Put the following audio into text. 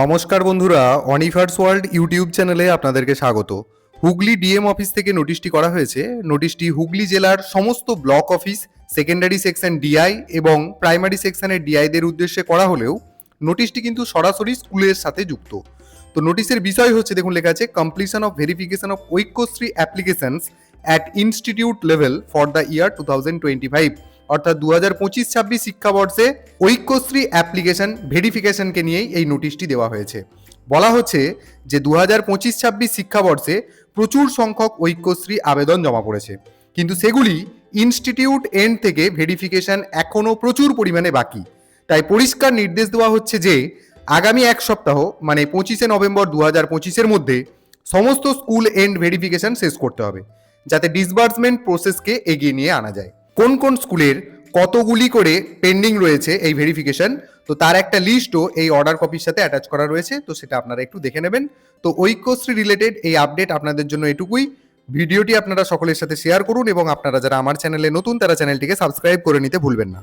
নমস্কার বন্ধুরা অনিভার্স world YouTube চ্যানেলে আপনাদেরকে স্বাগত। হুগলি ডিএম অফিস থেকে নোটিশটি করা হয়েছে। নোটিশটি হুগলি জেলার সমস্ত block office secondary section DI এবং প্রাইমারি সেকশনের ডিআইদের উদ্দেশ্যে করা হলেও নোটিশটি কিন্তু সরাসরি স্কুলের সাথে যুক্ত। তো নোটিশের বিষয় হচ্ছে, দেখুন লেখা আছে completion of verification of Aikyashree applications at institute level for the year two thousand twenty five অর্থাৎ দু হাজার পঁচিশ, ছাব্বিশ শিক্ষাবর্ষে ঐক্যশ্রী অ্যাপ্লিকেশন ভেরিফিকেশনকে নিয়েই এই নোটিশটি দেওয়া হয়েছে। বলা হচ্ছে যে দু হাজার পঁচিশ, ছাব্বিশ শিক্ষাবর্ষে প্রচুর সংখ্যক ঐক্যশ্রী আবেদন জমা পড়েছে। কিন্তু সেগুলি ইনস্টিটিউট এন্ড থেকে ভেরিফিকেশন এখনও প্রচুর পরিমাণে বাকি। তাই পরিষ্কার নির্দেশ দেওয়া হচ্ছে যে আগামী এক সপ্তাহ মানে পঁচিশে নভেম্বর দু হাজার পঁচিশের মধ্যে সমস্ত স্কুল এন্ড ভেরিফিকেশন শেষ করতে হবে, যাতে ডিসবার্সমেন্ট প্রসেসকে এগিয়ে নিয়ে আনা যায়। কোন কোন স্কুলের কতগুলি করে পেন্ডিং রয়েছে এই ভেরিফিকেশন তো তার একটা লিস্টও এই অর্ডার কপির সাথে অ্যাটাচ করা রয়েছে, তো সেটা আপনারা একটু দেখে নেবেন। তো ঐক্যশ্রী রিলেটেড এই আপডেট আপনাদের জন্য এটুকুই। ভিডিওটি আপনারা সকলের সাথে শেয়ার করুন এবং আপনারা যারা আমার চ্যানেলে নতুন, তারা চ্যানেলটিকে সাবস্ক্রাইব করে নিতে ভুলবেন না।